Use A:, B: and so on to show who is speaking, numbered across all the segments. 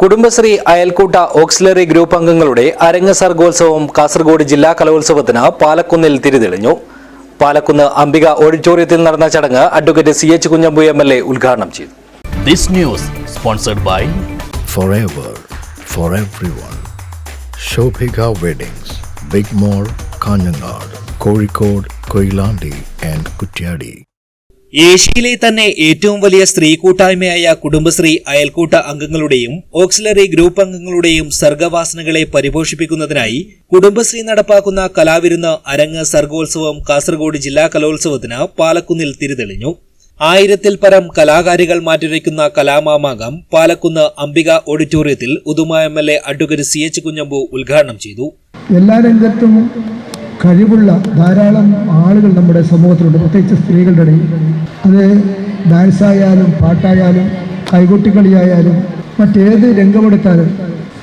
A: Kudumbashree അയൽക്കൂട്ട auxiliary group അംഗങ്ങളുടെ അരങ്ങ് സർഗോത്സവം കാസർഗോഡ് ജില്ലാ കലോത്സവത്തിന് പാലക്കുന്നിൽ തിരിതെളിഞ്ഞു പാലക്കുന്ന് അംബിക ഓഡിറ്റോറിയത്തിൽ നടന്ന ചടങ്ങ് advocate C H Kunhambu M L A ഉദ്ഘാടനം ചെയ്തു
B: This buy forever
C: for for everyone. Shobhika weddings big mall Kanhangad Kozhikode Koyilandy and Kutyadi.
D: ഏഷ്യയിലെ തന്നെ ഏറ്റവും വലിയ സ്ത്രീ കൂട്ടായ്മയായ കുടുംബശ്രീ അയൽക്കൂട്ട അംഗങ്ങളുടെയും ഓക്സിലറി ഗ്രൂപ്പ് അംഗങ്ങളുടെയും സർഗവാസനകളെ പരിപോഷിപ്പിക്കുന്നതിനായി കുടുംബശ്രീ നടപ്പാക്കുന്ന കലാവിരുന്ന് അരങ്ങ് സർഗോത്സവം കാസർഗോഡ് ജില്ലാ കലോത്സവത്തിന് പാലക്കുന്നിൽ തിരിതെളിഞ്ഞു. ആയിരത്തിൽ പരം കലാകാരികൾ മാറ്റുരയ്ക്കുന്ന കലാമാമാകം പാലക്കുന്ന് അംബിക ഓഡിറ്റോറിയത്തിൽ Uduma M L A advocate C H Kunhambu ഉദ്ഘാടനം ചെയ്തു.
E: എല്ലാ രംഗത്തും കഴിവുള്ള ധാരാളം ആളുകൾ നമ്മുടെ സമൂഹത്തിലുണ്ട്. പ്രത്യേകിച്ച് സ്ത്രീകളുടെ ഇടയിൽ. അത് ഡാൻസായാലും പാട്ടായാലും കൈകൊട്ടിക്കളിയായാലും മറ്റേത് രംഗമെടുത്താലും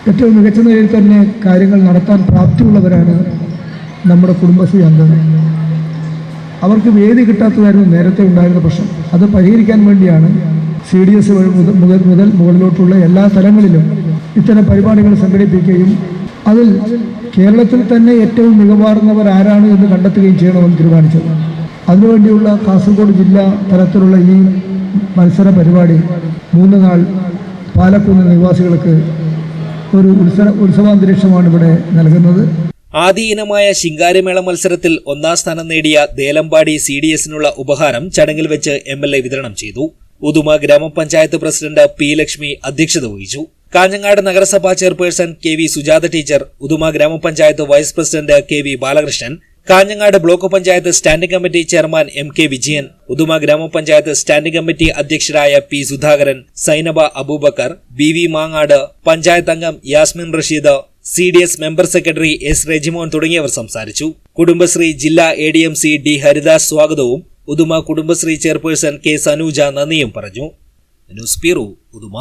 E: ഏറ്റവും മികച്ച നിലയിൽ തന്നെ കാര്യങ്ങൾ നടത്താൻ പ്രാപ്തിയുള്ളവരാണ് നമ്മുടെ കുടുംബശ്രീ അംഗങ്ങൾ. അവർക്ക് വേദി കിട്ടാത്തതായിരുന്നു നേരത്തെ ഉണ്ടായിരുന്ന പ്രശ്നം. അത് പരിഹരിക്കാൻ വേണ്ടിയാണ് സി ഡി എസ് മുതൽ മുതൽ മുകളിലോട്ടുള്ള എല്ലാ തലങ്ങളിലും ഇത്തരം പരിപാടികൾ സംഘടിപ്പിക്കുകയും അതിൽ കേരളത്തിൽ തന്നെ ഏറ്റവും മികവാർന്നവർ ആരാണ് എന്ന് കണ്ടെത്തുകയും ചെയ്യണമെന്ന് തീരുമാനിച്ചത് അതിനുവേണ്ടിയുള്ള കാസർഗോഡ് ജില്ലാ തലത്തിലുള്ള ഈ മത്സര പരിപാടി മൂന്ന് നാൾ പാലക്കുന്ന് നിവാസികൾക്ക് ഒരു ഉത്സവ ഉത്സവാന്തരീക്ഷമാണ് ഇവിടെ നൽകുന്നത്.
D: ആദ്യ ഇനമായ ശിങ്കാരിമേള മത്സരത്തിൽ ഒന്നാം സ്ഥാനം നേടിയ ദേലമ്പാടി സി ഡി എസിനുള്ള ഉപഹാരം ചടങ്ങിൽ വെച്ച് എം എൽ എ വിതരണം ചെയ്തു. ഉദുമ ഗ്രാമപഞ്ചായത്ത് പ്രസിഡന്റ് പി ലക്ഷ്മി അധ്യക്ഷത വഹിച്ചു. കാഞ്ഞങ്ങാട് നഗരസഭാ chairperson K V Sujatha teacher Uduma ഗ്രാമപഞ്ചായത്ത് vice president K V Balakrishnan Kanhangad block panchayat standing committee chairman M K Vijayan Uduma ഗ്രാമപഞ്ചായത്ത് standing committee അധ്യക്ഷരായ P Sudhakaran Zainaba Aboobacker B V Mangad panchayat അംഗം Yasmin Rasheed C D S member secretary S Rejimon തുടങ്ങിയവർ സംസാരിച്ചു. കുടുംബശ്രീ ജില്ലാ A D M C D Haridas സ്വാഗതവും Uduma Kudumbashree chairperson K Sanuja നന്ദിയും പറഞ്ഞു. News bureau Uduma.